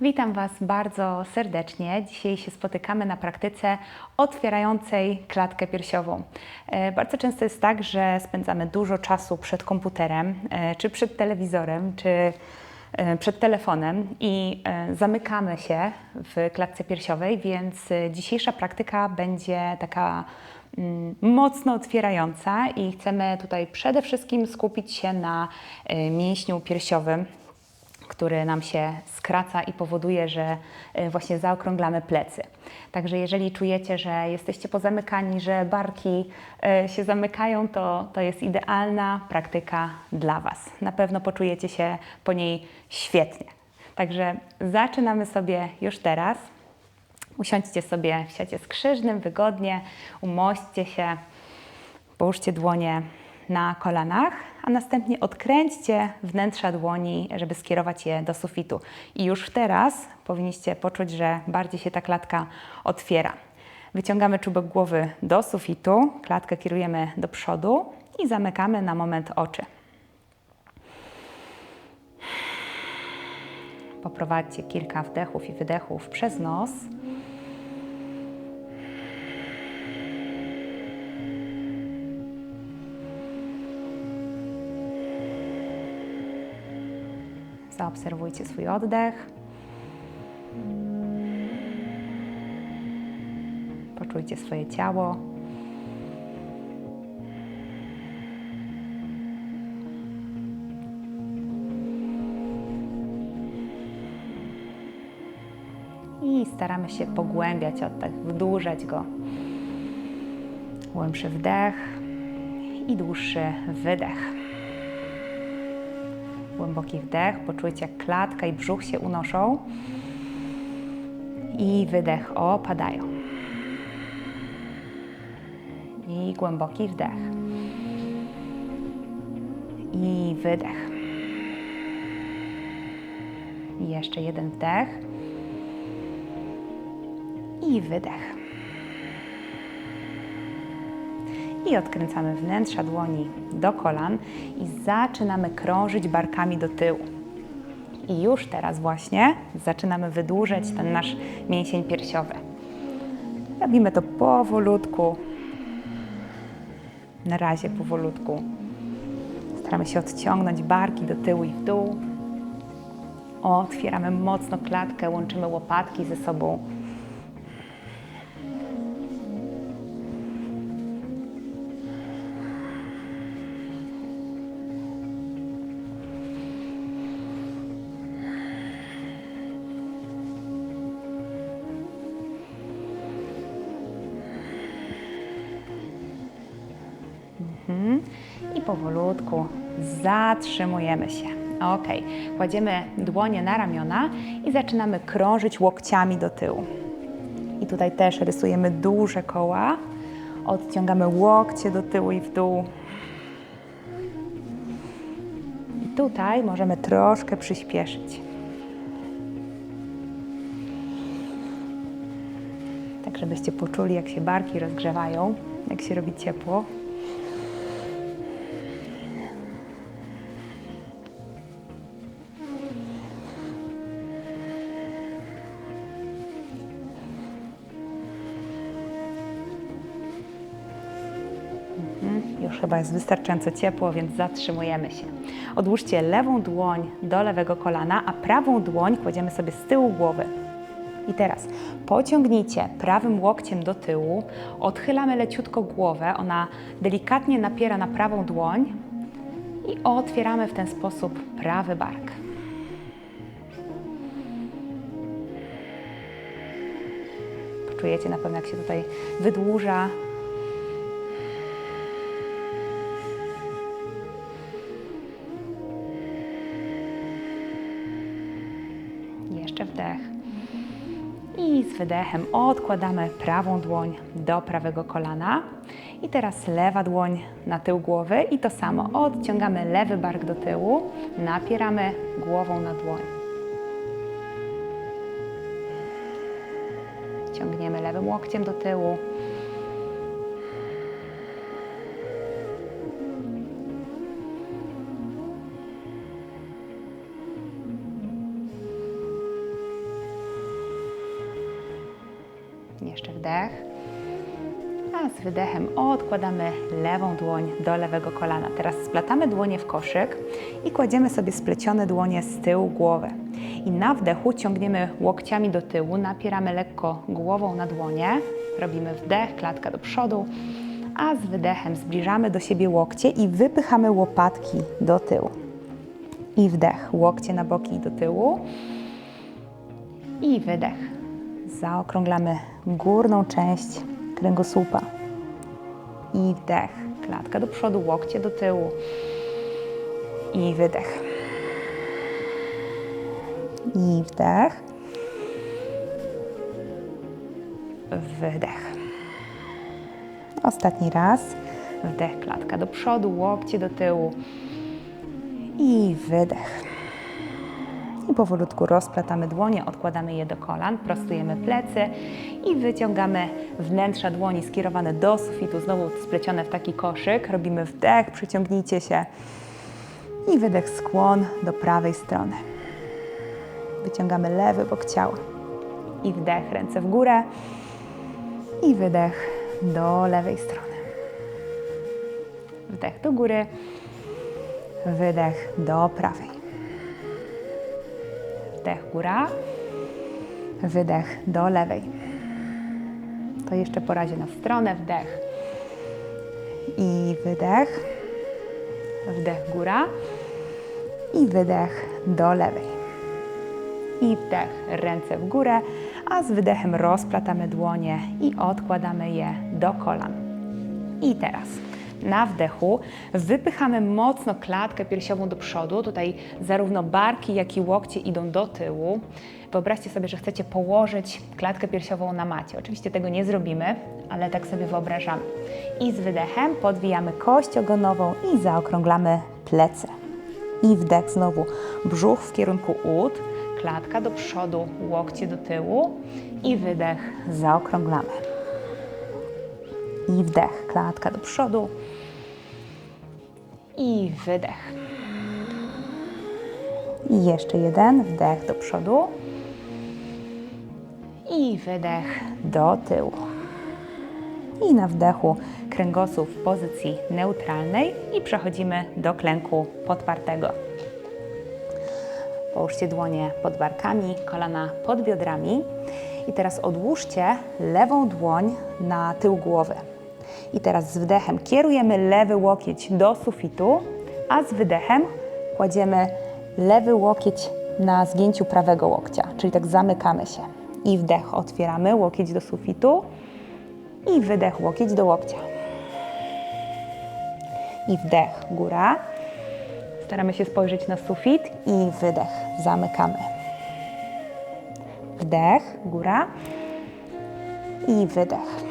Witam Was bardzo serdecznie. Dzisiaj się spotykamy na praktyce otwierającej klatkę piersiową. E, Bardzo często jest tak, że spędzamy dużo czasu przed komputerem, e, czy przed telewizorem, czy e, przed telefonem i zamykamy się w klatce piersiowej, więc dzisiejsza praktyka będzie taka mm, mocno otwierająca i chcemy tutaj przede wszystkim skupić się na mięśniu piersiowym który nam się skraca i powoduje, że y, właśnie zaokrąglamy plecy. Także jeżeli czujecie, że jesteście pozamykani, że barki y, się zamykają, to, to jest idealna praktyka dla Was. Na pewno poczujecie się po niej świetnie. Także zaczynamy sobie już teraz. Usiądźcie sobie w siacie skrzyżnym, wygodnie, umośćcie się, połóżcie dłonie na kolanach, a następnie odkręćcie wnętrza dłoni, żeby skierować je do sufitu. I już teraz powinniście poczuć, że bardziej się ta klatka otwiera. Wyciągamy czubek głowy do sufitu, klatkę kierujemy do przodu i zamykamy na moment oczy. Poprowadźcie kilka wdechów i wydechów przez nos. Zaobserwujcie swój oddech. Poczujcie swoje ciało. I staramy się pogłębiać oddech, wydłużać go. Głębszy wdech i dłuższy wydech. Głęboki wdech, poczujcie jak klatka i brzuch się unoszą. I wydech opadają. I głęboki wdech. I wydech. I jeszcze jeden wdech. I wydech. I odkręcamy wnętrza dłoni do kolan i zaczynamy krążyć barkami do tyłu. I już teraz właśnie zaczynamy wydłużać ten nasz mięsień piersiowy. Robimy to powolutku. Na razie powolutku. Staramy się odciągnąć barki do tyłu i w dół. Otwieramy mocno klatkę, łączymy łopatki ze sobą. Zatrzymujemy się. Ok, kładziemy dłonie na ramiona i zaczynamy krążyć łokciami do tyłu. I tutaj też rysujemy duże koła, odciągamy łokcie do tyłu i w dół. I tutaj możemy troszkę przyspieszyć. Tak, żebyście poczuli, jak się barki rozgrzewają, jak się robi ciepło. Chyba jest wystarczająco ciepło, więc zatrzymujemy się. Odłóżcie lewą dłoń do lewego kolana, a prawą dłoń kładziemy sobie z tyłu głowy. I teraz pociągnijcie prawym łokciem do tyłu, odchylamy leciutko głowę, ona delikatnie napiera na prawą dłoń i otwieramy w ten sposób prawy bark. Poczujecie na pewno, jak się tutaj wydłuża wydechem odkładamy prawą dłoń do prawego kolana. I teraz lewa dłoń na tył głowy i to samo. Odciągamy lewy bark do tyłu, napieramy głową na dłoń. Ciągniemy lewym łokciem do tyłu. Wdech. A z wydechem odkładamy lewą dłoń do lewego kolana. Teraz splatamy dłonie w koszyk i kładziemy sobie splecione dłonie z tyłu głowy. I na wdechu ciągniemy łokciami do tyłu, napieramy lekko głową na dłonie. Robimy wdech, klatka do przodu, a z wydechem zbliżamy do siebie łokcie i wypychamy łopatki do tyłu. I wdech, łokcie na boki do tyłu. I wydech. Zaokrąglamy górną część kręgosłupa. I wdech. Klatka do przodu, łokcie do tyłu. I wydech. I wdech. Wydech. Ostatni raz. Wdech, klatka do przodu, łokcie do tyłu. I wydech. I powolutku rozplatamy dłonie, odkładamy je do kolan, prostujemy plecy i wyciągamy wnętrza dłoni skierowane do sufitu, znowu splecione w taki koszyk. Robimy wdech, przyciągnijcie się i wydech, skłon do prawej strony. Wyciągamy lewy bok ciała i wdech, ręce w górę i wydech do lewej strony. Wdech do góry, wydech do prawej. Wdech góra, wydech do lewej. To jeszcze po razie na stronę, wdech i wydech, wdech góra i wydech do lewej. I wdech, ręce w górę, a z wydechem rozplatamy dłonie i odkładamy je do kolan. I teraz na wdechu wypychamy mocno klatkę piersiową do przodu. Tutaj zarówno barki, jak i łokcie idą do tyłu. Wyobraźcie sobie, że chcecie położyć klatkę piersiową na macie. Oczywiście tego nie zrobimy, ale tak sobie wyobrażamy. I z wydechem podwijamy kość ogonową i zaokrąglamy plecy. I wdech znowu, brzuch w kierunku ud, klatka do przodu, łokcie do tyłu i wydech, zaokrąglamy. I wdech, klatka do przodu. I wydech. I jeszcze jeden, wdech do przodu. I wydech do tyłu. I na wdechu kręgosłup w pozycji neutralnej i przechodzimy do klęku podpartego. Połóżcie dłonie pod barkami, kolana pod biodrami. I teraz odłóżcie lewą dłoń na tył głowy. I teraz z wdechem kierujemy lewy łokieć do sufitu, a z wydechem kładziemy lewy łokieć na zgięciu prawego łokcia, czyli tak zamykamy się. I wdech otwieramy łokieć do sufitu i wydech łokieć do łokcia. I wdech góra. Staramy się spojrzeć na sufit i wydech zamykamy. Wdech góra i wydech.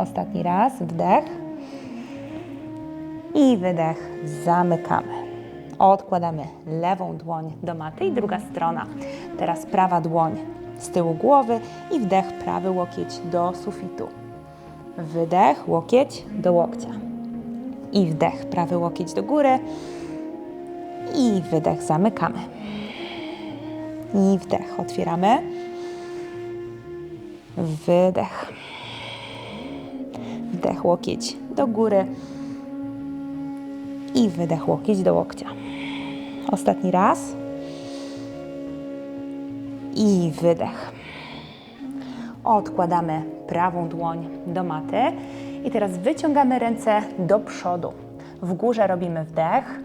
Ostatni raz, wdech i wydech, zamykamy. Odkładamy lewą dłoń do maty i druga strona. Teraz prawa dłoń z tyłu głowy i wdech, prawy łokieć do sufitu. Wydech, łokieć do łokcia. I wdech, prawy łokieć do góry. I wydech, zamykamy. I wdech, otwieramy. Wydech wdech łokieć do góry i wydech łokieć do łokcia. Ostatni raz. I wydech. Odkładamy prawą dłoń do maty i teraz wyciągamy ręce do przodu. W górze robimy wdech,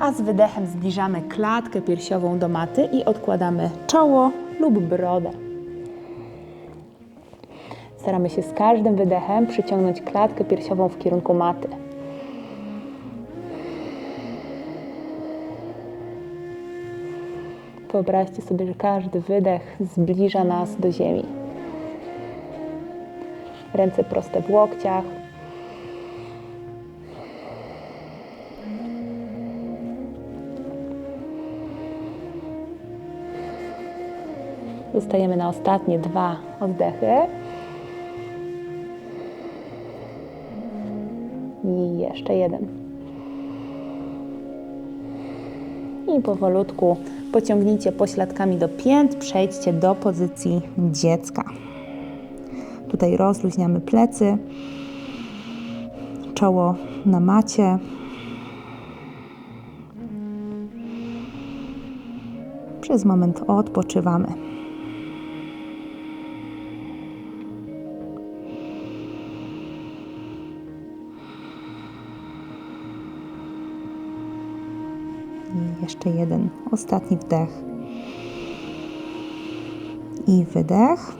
a z wydechem zbliżamy klatkę piersiową do maty i odkładamy czoło lub brodę. Staramy się z każdym wydechem przyciągnąć klatkę piersiową w kierunku maty. Wyobraźcie sobie, że każdy wydech zbliża nas do ziemi. Ręce proste w łokciach. Zostajemy na ostatnie dwa oddechy. I jeszcze jeden. I powolutku pociągnijcie pośladkami do pięt, przejdźcie do pozycji dziecka. Tutaj rozluźniamy plecy, czoło na macie. Przez moment odpoczywamy. Ostatni wdech. I wydech.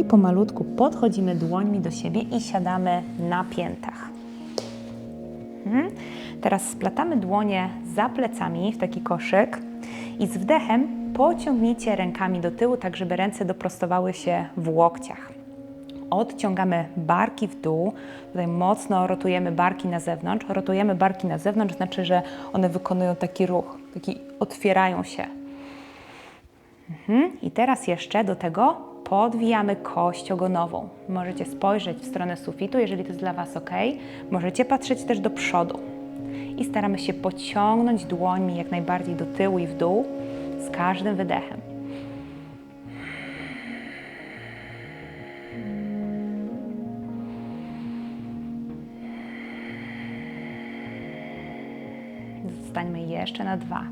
I pomalutku podchodzimy dłońmi do siebie i siadamy na piętach. Mhm. Teraz splatamy dłonie za plecami w taki koszyk i z wdechem pociągnijcie rękami do tyłu, tak żeby ręce doprostowały się w łokciach. Odciągamy barki w dół, tutaj mocno rotujemy barki na zewnątrz. Rotujemy barki na zewnątrz, znaczy, że one wykonują taki ruch, taki otwierają się. Mhm. I teraz jeszcze do tego podwijamy kość ogonową. Możecie spojrzeć w stronę sufitu, jeżeli to jest dla Was ok. Możecie patrzeć też do przodu. I staramy się pociągnąć dłońmi jak najbardziej do tyłu i w dół z każdym wydechem. Jeszcze na dwa.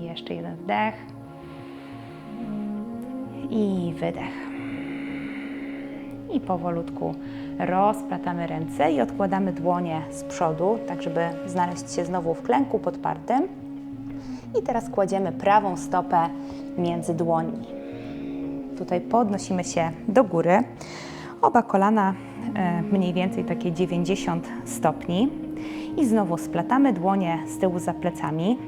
Jeszcze jeden wdech i wydech. I powolutku rozplatamy ręce i odkładamy dłonie z przodu, tak żeby znaleźć się znowu w klęku podpartym. I teraz kładziemy prawą stopę między dłońmi. Tutaj podnosimy się do góry. Oba kolana e, mniej więcej takie 90 stopni. I znowu splatamy dłonie z tyłu za plecami.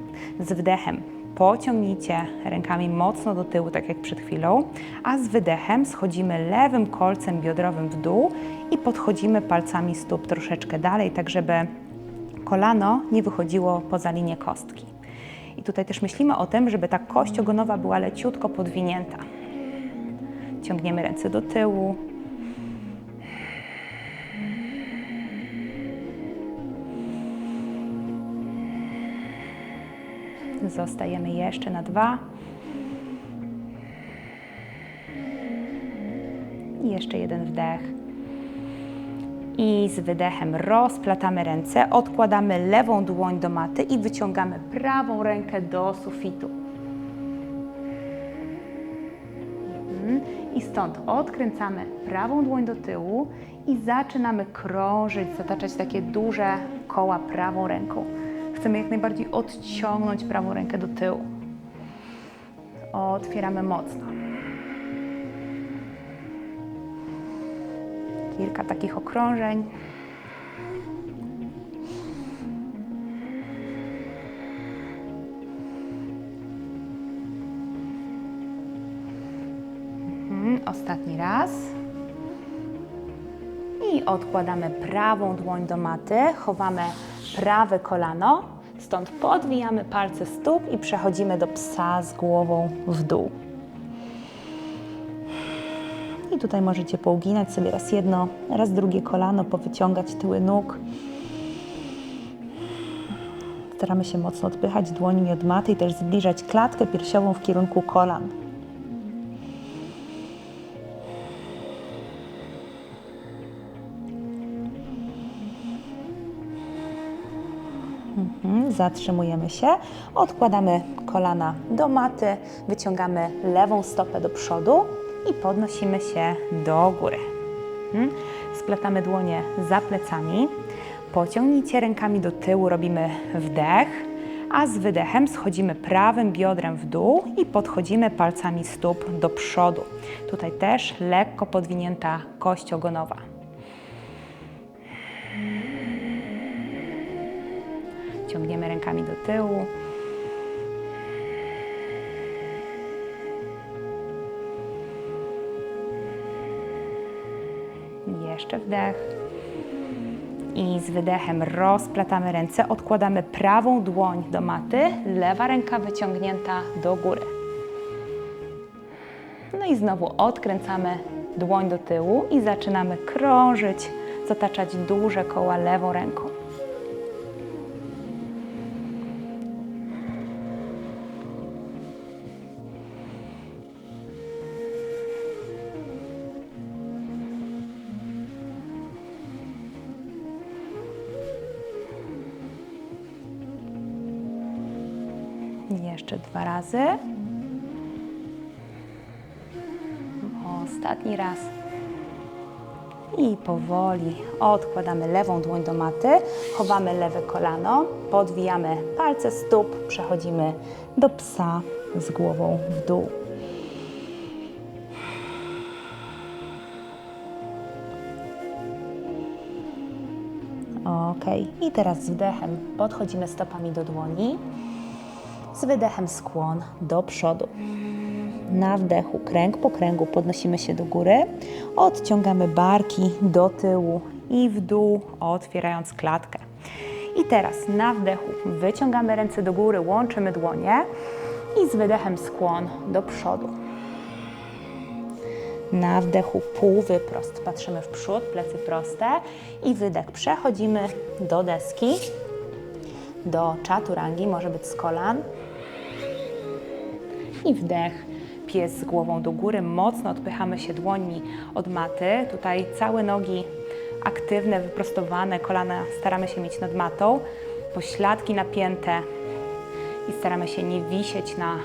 Z wdechem pociągnijcie rękami mocno do tyłu, tak jak przed chwilą, a z wydechem schodzimy lewym kolcem biodrowym w dół i podchodzimy palcami stóp troszeczkę dalej, tak żeby kolano nie wychodziło poza linię kostki. I tutaj też myślimy o tym, żeby ta kość ogonowa była leciutko podwinięta. Ciągniemy ręce do tyłu, Zostajemy jeszcze na dwa. I jeszcze jeden wdech. I z wydechem rozplatamy ręce, odkładamy lewą dłoń do maty i wyciągamy prawą rękę do sufitu. Mhm. I stąd odkręcamy prawą dłoń do tyłu i zaczynamy krążyć, zataczać takie duże koła prawą ręką. Chcemy jak najbardziej odciągnąć prawą rękę do tyłu. Otwieramy mocno. Kilka takich okrążeń. Mhm, ostatni raz. I odkładamy prawą dłoń do maty, chowamy prawe kolano, stąd podwijamy palce stóp i przechodzimy do psa z głową w dół. I tutaj możecie pouginać sobie raz jedno, raz drugie kolano, powyciągać tyły nóg. Staramy się mocno odpychać dłońmi od maty i też zbliżać klatkę piersiową w kierunku kolan. Zatrzymujemy się, odkładamy kolana do maty, wyciągamy lewą stopę do przodu i podnosimy się do góry. Mhm, splatamy dłonie za plecami, pociągnijcie rękami do tyłu, robimy wdech, a z wydechem schodzimy prawym biodrem w dół i podchodzimy palcami stóp do przodu. Tutaj też lekko podwinięta kość ogonowa. Ciągniemy rękami do tyłu. Jeszcze wdech. I z wydechem rozplatamy ręce, odkładamy prawą dłoń do maty, lewa ręka wyciągnięta do góry. No i znowu odkręcamy dłoń do tyłu i zaczynamy krążyć, zataczać duże koła lewą ręką. Jeszcze dwa razy. Ostatni raz. I powoli odkładamy lewą dłoń do maty, chowamy lewe kolano, podwijamy palce stóp, przechodzimy do psa z głową w dół. Ok, i teraz z wdechem podchodzimy stopami do dłoni, z wydechem skłon do przodu. Na wdechu kręg po kręgu podnosimy się do góry, odciągamy barki do tyłu i w dół, otwierając klatkę. I teraz na wdechu wyciągamy ręce do góry, łączymy dłonie i z wydechem skłon do przodu. Na wdechu pół wyprost, patrzymy w przód, plecy proste i wydech. Przechodzimy do deski, do czaturangi, może być z kolan. I wdech, pies z głową do góry, mocno odpychamy się dłońmi od maty. Tutaj całe nogi aktywne, wyprostowane, kolana staramy się mieć nad matą, pośladki napięte i staramy się nie wisieć na,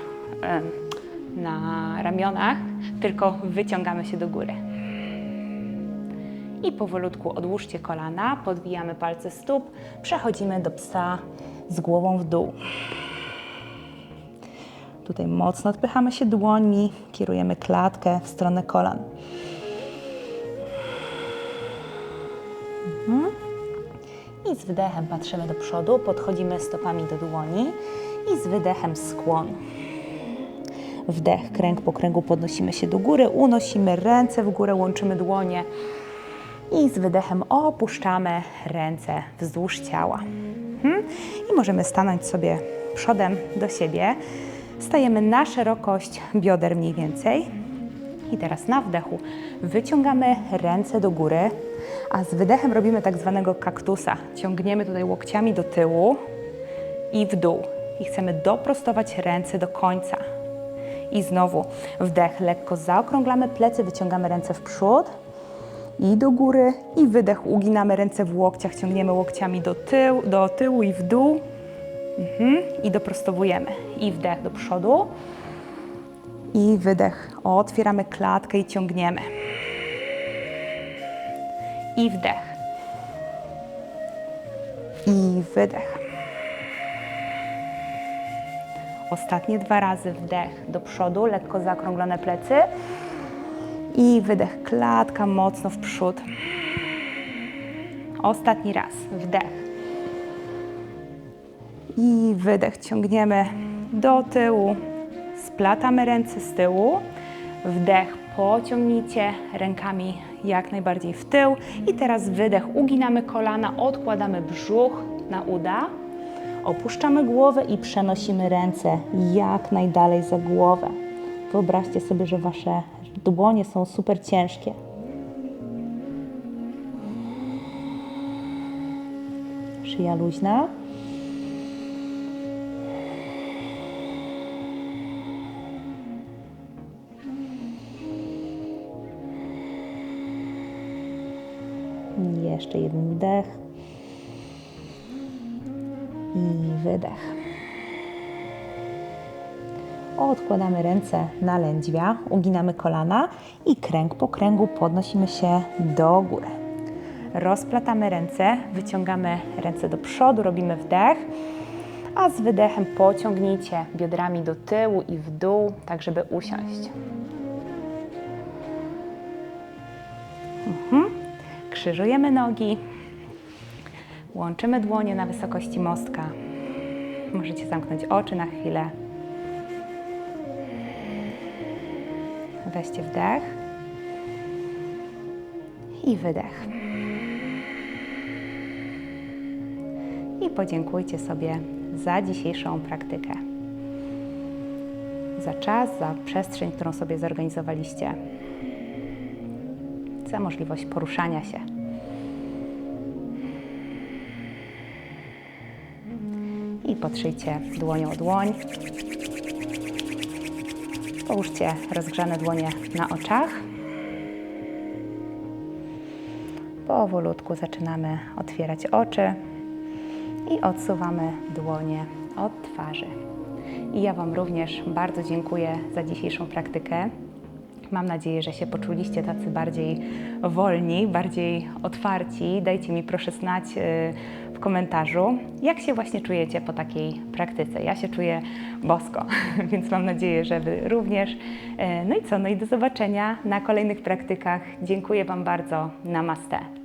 na ramionach, tylko wyciągamy się do góry. I powolutku odłóżcie kolana, podwijamy palce stóp, przechodzimy do psa z głową w dół. Tutaj mocno odpychamy się dłońmi, kierujemy klatkę w stronę kolan. Mhm. I z wydechem patrzymy do przodu, podchodzimy stopami do dłoni i z wydechem skłon. Wdech, kręg po kręgu podnosimy się do góry, unosimy ręce w górę, łączymy dłonie i z wydechem opuszczamy ręce wzdłuż ciała. Mhm. I możemy stanąć sobie przodem do siebie. Stajemy na szerokość bioder mniej więcej. I teraz na wdechu wyciągamy ręce do góry, a z wydechem robimy tak zwanego kaktusa. Ciągniemy tutaj łokciami do tyłu i w dół. I chcemy doprostować ręce do końca. I znowu wdech, lekko zaokrąglamy plecy, wyciągamy ręce w przód i do góry. I wydech, uginamy ręce w łokciach, ciągniemy łokciami do, tył, do tyłu i w dół. Mhm. I doprostowujemy. I wdech do przodu. I wydech. Otwieramy klatkę i ciągniemy. I wdech. I wydech. Ostatnie dwa razy wdech do przodu, lekko zaokrąglone plecy. I wydech, klatka mocno w przód. Ostatni raz, wdech. I wydech, ciągniemy do tyłu, splatamy ręce z tyłu. Wdech, pociągnijcie rękami jak najbardziej w tył. I teraz wydech, uginamy kolana, odkładamy brzuch na uda. Opuszczamy głowę i przenosimy ręce jak najdalej za głowę. Wyobraźcie sobie, że wasze dłonie są super ciężkie. Szyja luźna. Jeszcze jeden wdech i wydech. Odkładamy ręce na lędźwia, uginamy kolana i kręg po kręgu podnosimy się do góry. Rozplatamy ręce, wyciągamy ręce do przodu, robimy wdech, a z wydechem pociągnijcie biodrami do tyłu i w dół, tak żeby usiąść. Krzyżujemy nogi, łączymy dłonie na wysokości mostka. Możecie zamknąć oczy na chwilę. Weźcie wdech i wydech. I podziękujcie sobie za dzisiejszą praktykę. Za czas, za przestrzeń, którą sobie zorganizowaliście. Za możliwość poruszania się. I potrzyjcie dłonią o dłoń. Połóżcie rozgrzane dłonie na oczach. Powolutku zaczynamy otwierać oczy i odsuwamy dłonie od twarzy. I ja Wam również bardzo dziękuję za dzisiejszą praktykę. Mam nadzieję, że się poczuliście tacy bardziej wolni, bardziej otwarci. Dajcie mi proszę znać y, w komentarzu, jak się właśnie czujecie po takiej praktyce. Ja się czuję bosko, więc mam nadzieję, że Wy również. Y, No i co? No i do zobaczenia na kolejnych praktykach. Dziękuję Wam bardzo. Namaste.